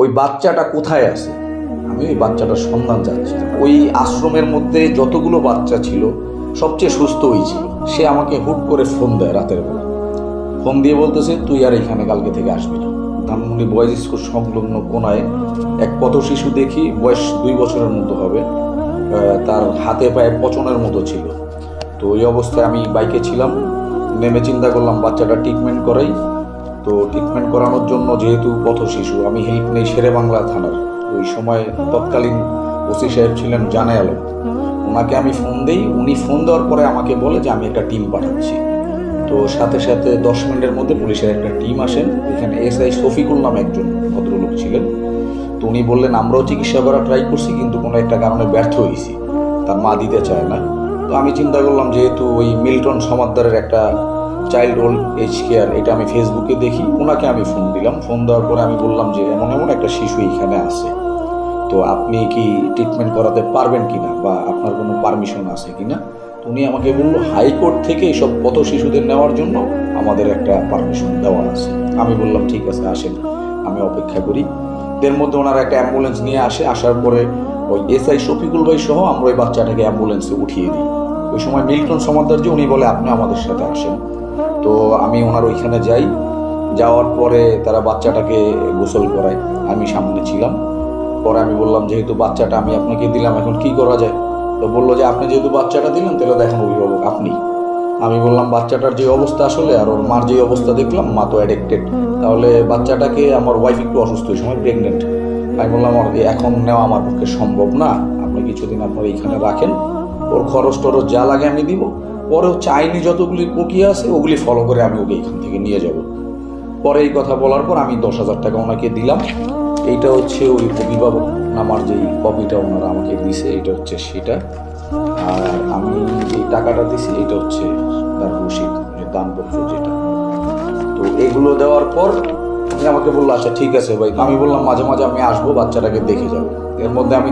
ওই বাচ্চাটা কোথায় আছে? আমি ওই বাচ্চাটার সন্ধান চাচ্ছি। ওই আশ্রমের মধ্যে যতগুলো বাচ্চা ছিল, সবচেয়ে সুস্থ ওই ছিল। সে আমাকে হুট করে ফোন দেয় রাতের বেলা। ফোন দিয়ে বলতেছে, তুই আর এখানে কালকে থেকে আসবি না। ধানমন্ডি বয়েজ স্কুল সংলগ্ন কোনায় এক পথ শিশু দেখি, বয়স দুই বছরের মতো হবে। তার হাতে পায়ে পচনের মতো ছিল। তো ওই অবস্থায় আমি বাইকে ছিলাম, নেমে চিন্তা করলাম বাচ্চাটা ট্রিটমেন্ট করাই। তো ট্রিটমেন্ট করানোর জন্য যেহেতু পথ শিশু, আমি হেল্প নেই শেরে বাংলা থানার। ওই সময় তৎকালীন ওসি সাহেব ছিলেন জানে আলম ওনাকে আমি ফোন দিই, উনি ফোন দেওয়ার পরে আমাকে বলে যে আমি একটা টিম পাঠাচ্ছি। তো সাথে সাথে দশ মিনিটের মধ্যে পুলিশের একটা টিম আসেন এখানে এসআই শফিকুল নামে একজন ভদ্রলোক ছিলেন। তো উনি বললেন, আমরাও চিকিৎসা করা ট্রাই করছি, কিন্তু কোনো একটা কারণে ব্যর্থ হয়েছি। তার মা দিতে চায় না। তো আমি চিন্তা করলাম, যেহেতু ওই মিল্টন সমাদ্দারের একটা চাইল্ড ওল্ড এজ কেয়ার এটা আমি ফেসবুকে দেখি, ওনাকে আমি ফোন দিলাম। ফোন দেওয়ার পরে আমি বললাম যে, এমন এমন একটা শিশু এখানে আছে। তো আপনি কি ট্রিটমেন্ট করাতে পারবেন কিনা বা আপনার কোনো পারমিশন আছে কিনা? তো উনি আমাকে বলল হাইকোর্ট থেকে এইসব পথ শিশুদের নেওয়ার জন্য আমাদের একটা পারমিশন দেওয়া আছে। আমি বললাম, ঠিক আছে, আসেন, আমি অপেক্ষা করি। এর মধ্যে ওনারা একটা অ্যাম্বুলেন্স নিয়ে আসে। আসার পরে ওই এসআই শফিকুল ভাই সহ আমরা ওই বাচ্চাটাকে অ্যাম্বুলেন্সে উঠিয়ে দিই। ওই সময় মিল্টন সমাদ্দার যে উনি বলে, আপনি আমাদের সাথে আসেন। তো আমি ওনার ওইখানে যাই। যাওয়ার পরে তারা বাচ্চাটাকে গোসল করায়। আমি সামনে ছিলাম। পরে আমি বললাম, যেহেতু বাচ্চাটা আমি আপনাকে দিলাম, এখন কি করা যায়? তো বলল যে, আপনি যেহেতু বাচ্চাটা দিলেন, তাহলে দেখেন অভিভাবক, আপনি। আমি বললাম, বাচ্চাটার যে অবস্থা আসলে, আর ওর মার যে অবস্থা দেখলাম, মা তো অ্যাডিক্টেড তাহলে বাচ্চাটাকে আমার ওয়াইফ একটু অসুস্থ ওই সময় প্রেগনেন্ট আমি বললাম এখন নেওয়া আমার পক্ষে সম্ভব না। আপনি কিছুদিন আপনার এইখানে রাখেন। ওর খরচ টরচ যা লাগে আমি দিব। পরে হচ্ছে আইনি যতগুলি প্রক্রিয়া আছে, ওগুলি ফলো করে আমি ওকে এখান থেকে নিয়ে যাব। পরে এই কথা বলার পর আমি দশ হাজার টাকা ওনাকে দিলাম। এইটা হচ্ছে ওই অভিভাবক নামার যেই কপিটা ওনারা আমাকে দিছে এটা হচ্ছে সেটা। আর আমি যে টাকাটা দিছি এটা হচ্ছে তার রসিদ, যে দানপত্র যেটা। তো এগুলো দেওয়ার পর আমাকে বলল আচ্ছা ঠিক আছে ভাই। আমি বললাম, মাঝে মাঝে আমি আসব, বাচ্চাটাকে দেখে যাব। এর মধ্যে আমি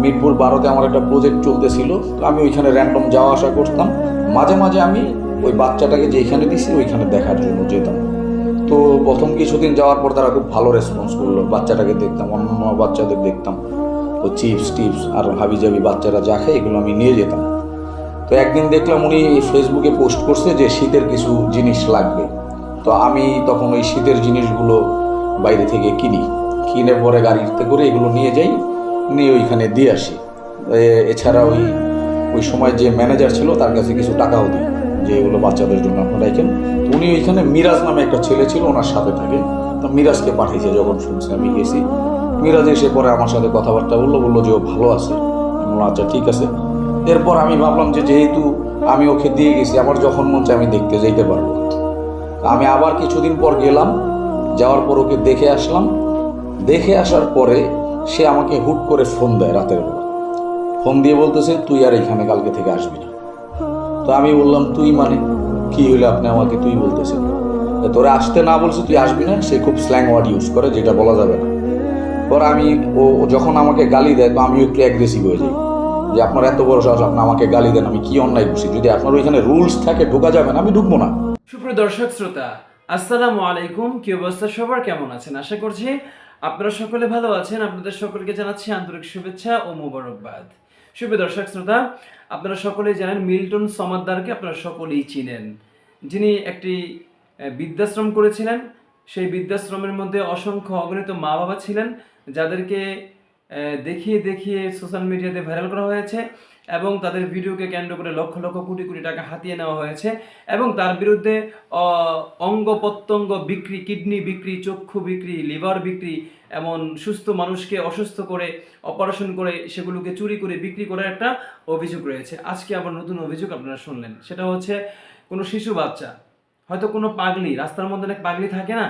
মিরপুর বারোতে আমার একটা প্রজেক্ট চলতেছিল, তো আমি ওইখানে র্যান্ডম যাওয়া আসা করতাম। মাঝে মাঝে আমি ওই বাচ্চাটাকে যেখানে দিছি ওইখানে দেখার জন্য যেতাম। তো প্রথম কিছুদিন যাওয়ার পর তারা খুব ভালো রেসপন্স করল, বাচ্চাটাকে দেখতাম অন্য বাচ্চাদের দেখতাম। তো চিপস টিপস আর হাবি জাবি বাচ্চারা যা খায় এগুলো আমি নিয়ে যেতাম। তো একদিন দেখলাম উনি ফেসবুকে পোস্ট করছে যে শীতের কিছু জিনিস লাগবে। তো আমি তখন ওই শীতের জিনিসগুলো বাইরে থেকে কিনি। কিনে পরে গাড়িতে করে এগুলো নিয়ে যাই। নিয়ে ওইখানে দিয়ে আসি। এছাড়া ওই ওই সময় যে ম্যানেজার ছিল, তার কাছে কিছু টাকাও দিই, যে এগুলো বাচ্চাদের জন্য আপনারা রাখেন উনি ওইখানে মিরাজ নামে একটা ছেলে ছিল, ওনার সাথে থাকে। তো মিরাজকে পাঠিয়েছে, যখন শুনছে আমি গেছি। মিরাজ এসে পরে আমার সাথে কথাবার্তা বলল বলল যে ও ভালো আছে। আচ্ছা ঠিক আছে। এরপর আমি ভাবলাম যে যেহেতু আমি ওকে দিয়ে গেছি, আমার যখন মন চায় আমি দেখতে যেতে পারব। আমি আবার কিছুদিন পর গেলাম, যাওয়ার পর ওকে দেখে আসলাম। দেখে আসার পরে সে আমাকে হুট করে ফোন দেয় রাতের বেলা। ফোন দিয়ে বলতেছে, তুই আর এখানে কালকে থেকে আসবি না। তো আমি বললাম, তুই মানে? কি হইলে আপনি আমাকে তুই বলতেছেন? তোরে আসতে না বলছে, তুই আসবি না? সে খুব স্ল্যাং ওয়ার্ড ইউজ করে, যেটা বলা যাবে না। পর আমি, ও যখন আমাকে গালি দেয়, তো আমিও একটু অ্যাগ্রেসিভ হয়ে যাই। যে, আপনার এত বড় সাহস, আপনি আমাকে গালি দেন, আমি কি অন্যায় করছি? যদি আপনার ওইখানে রুলস থাকে, ঢোকা যাবে না, আমি ঢুকবো না। সুপ্রিয় দর্শক, শ্রোতা, আসসালামু আলাইকুম। কি অবস্থা সবার? কেমন আছেন? আশা করছি আপনারা সকলে ভালো আছেন। আপনাদের সকলকে জানাচ্ছি আন্তরিক শুভেচ্ছা ও মোবারকবাদ। সুপ্রিয় দর্শক শ্রোতা, আপনারা সকলেই জানেন মিল্টন সমাদ্দারকে আপনারা সকলেই চিনেন। যিনি একটি বৃদ্ধাশ্রম করেছিলেন। সেই বৃদ্ধাশ্রমের মধ্যে অসংখ্য অগণিত মা বাবা ছিলেন, যাদেরকে দেখিয়ে দেখিয়ে সোশ্যাল মিডিয়াতে ভাইরাল করা হয়েছে। এবং তাদের ভিডিওকে কেন্দ্র করে লক্ষ লক্ষ কোটি কোটি টাকা হাতিয়ে নেওয়া হয়েছে এবং তার বিরুদ্ধে অঙ্গ প্রত্যঙ্গ বিক্রি, কিডনি বিক্রি, চক্ষু বিক্রি, লিভার বিক্রি, এমন সুস্থ মানুষকে অসুস্থ করে, অপারেশন করে সেগুলোকে চুরি করে বিক্রি করার একটা অভিযোগ রয়েছে। আজকে আবার নতুন অভিযোগ আপনারা শুনলেন। সেটা হচ্ছে, কোনো শিশু বাচ্চা, হয়তো কোনো পাগলি, রাস্তার মধ্যে অনেক পাগলি থাকে না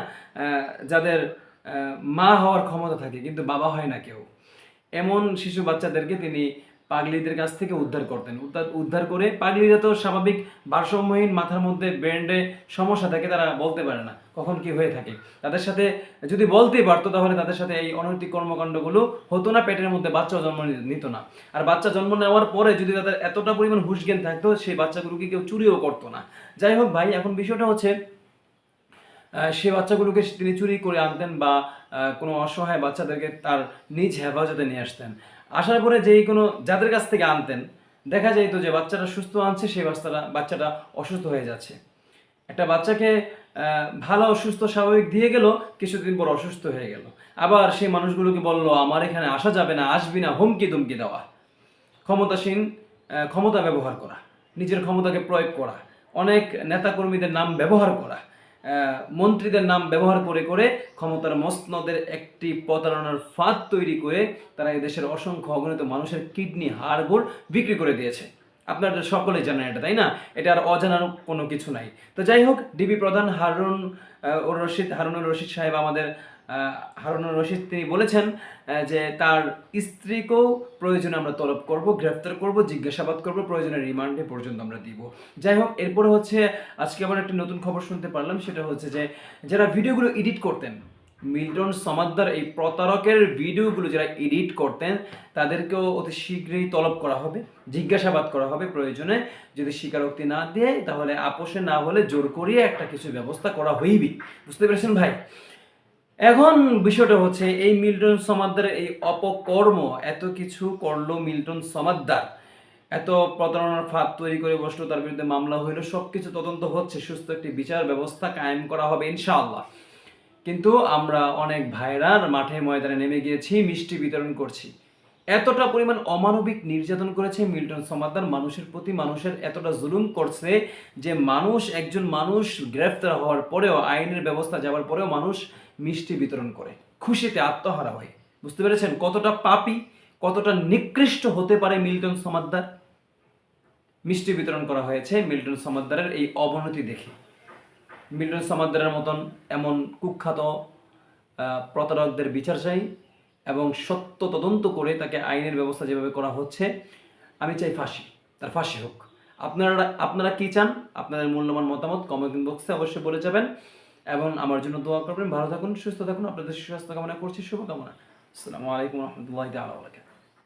যাদের মা হওয়ার ক্ষমতা থাকে, কিন্তু বাবা হয় না কেউ। এমন শিশু বাচ্চাদেরকে তিনি পাগলিদের কাছ থেকে উদ্ধার করতেন। উদ্ধার উদ্ধার করে পাগলিরা তো স্বাভাবিক ভারসাম্যহীন মাথার মধ্যে ব্রেন্ডে সমস্যা থাকে তারা বলতে পারে না। কখন কি হয়ে থাকে। তাদের সাথে যদি বলতেই পারতো তাহলে তাদের সাথে এই অনৈতিক কর্মকাণ্ডগুলো হতো না, পেটের মধ্যে বাচ্চা জন্ম নিত না। আর বাচ্চা জন্ম নেওয়ার পরে যদি তাদের এতটা পরিমাণ হুশ জ্ঞান থাকতো, সেই বাচ্চাগুলোকে কেউ চুরিও করতো না। যাই হোক ভাই, এখন বিষয়টা হচ্ছে সে বাচ্চাগুলোকে তিনি চুরি করে আনতেন বা কোনো অসহায় বাচ্চাদেরকে তার নিজ হেফাজতে নিয়ে আসতেন। আসার পরে যেই কোনো যাদের কাছ থেকে আনতেন, দেখা যেত যে বাচ্চাটা সুস্থ আনছে, সেই বাচ্চাটা বাচ্চাটা অসুস্থ হয়ে যাচ্ছে। একটা বাচ্চাকে ভালো অসুস্থ স্বাভাবিক দিয়ে গেল, কিছুদিন পর অসুস্থ হয়ে গেল। আবার সেই মানুষগুলোকে বলল, আমার এখানে আসা যাবে না, আসবি না, হুমকি দুমকি দেওয়া। ক্ষমতাসীন ক্ষমতা ব্যবহার করা, নিজের ক্ষমতাকে প্রয়োগ করা, অনেক নেতাকর্মীদের নাম ব্যবহার করা মন্ত্রীদের নাম ব্যবহার করে করে ক্ষমতার মসনদের একটি প্রতারণার ফাঁদ তৈরি করে তারা এই দেশের অসংখ্য অগণিত মানুষের কিডনি, হাড়গোড় বিক্রি করে দিয়েছে। আপনারা সকলে জানেন এটা, তাই না? এটা আর অজানার কোনো কিছু নাই। তো যাই হোক, ডিবি প্রধান হারুন রশিদ, হারুনুর রশিদ সাহেব আমাদের হারুনুর রশিদ তিনি বলেছেন যে তার স্ত্রীকেও প্রয়োজনে আমরা তলব করব, গ্রেফতার করব, জিজ্ঞাসাবাদ করব, প্রয়োজনে রিমান্ডে পর্যন্ত আমরা দিব। যাই হোক, এরপরে হচ্ছে, আজকে আবার একটি নতুন খবর শুনতে পারলাম, সেটা হচ্ছে যে যারা ভিডিওগুলো এডিট করতেন, মিল্টন সমাদ্দার এই প্রতারকের ভিডিওগুলো যারা এডিট করতেন, তাদেরকেও অতি শীঘ্রই তলব করা হবে, জিজ্ঞাসাবাদ করা হবে প্রয়োজনে, যদি স্বীকারোক্তি না দেয়, তাহলে আপোষে না হলে জোর করিয়ে একটা কিছু ব্যবস্থা করা হইবি বুঝতে পেরেছেন ভাই? এখন বিষয়টা হচ্ছে, এই মিল্টন সমাদ্দারের এই অপকর্ম, এত কিছু করল মিল্টন সমাদ্দার। এত প্রতারণার ফাঁদ তৈরি করে বসল, তার বিরুদ্ধে মামলা হইল, সবকিছু তদন্ত হচ্ছে, সুস্থ একটি বিচার ব্যবস্থা কায়েম করা হবে ইনশাআল্লাহ। কিন্তু আমরা অনেক ভাইরার মাঠে ময়দানে নেমে গিয়েছি, মিষ্টি বিতরণ করছি। এতটা পরিমাণ অমানবিক নির্যাতন করেছে মিল্টন সমাদ্দার মানুষের প্রতি মানুষের এতটা জুলুম করছে যে মানুষ, একজন মানুষ গ্রেফতার হওয়ার পরেও, আইনের ব্যবস্থা যাওয়ার পরেও মানুষ মিষ্টি বিতরণ করে। খুশিতে আত্মহারা হয়। বুঝতে পেরেছেন? কতটা পাপী, কতটা নিকৃষ্ট হতে পারে মিল্টন সমাদ্দার মিষ্টি বিতরণ করা হয়েছে মিল্টন সমাদ্দারের এই অবনতি দেখে। মিল্টন সমাদ্দারের মতন এমন কুখ্যাত প্রতারকদের বিচার চাই এবং সত্য তদন্ত করে তাকে আইনের ব্যবস্থা যেভাবে করা হচ্ছে, আমি চাই ফাঁসি, তার ফাঁসি হোক। আপনারা আপনারা কি চান? আপনাদের মূল্যবান মতামত কমেন্ট বক্সে অবশ্যই বলে যাবেন। এবং আমার জন্য দোয়া করবেন। ভালো থাকুন, সুস্থ থাকুন। আপনাদের সুস্বাস্থ্য কামনা করছি। শুভকামনা। আসসালামু আলাইকুম রহমতুল্লাহ তালা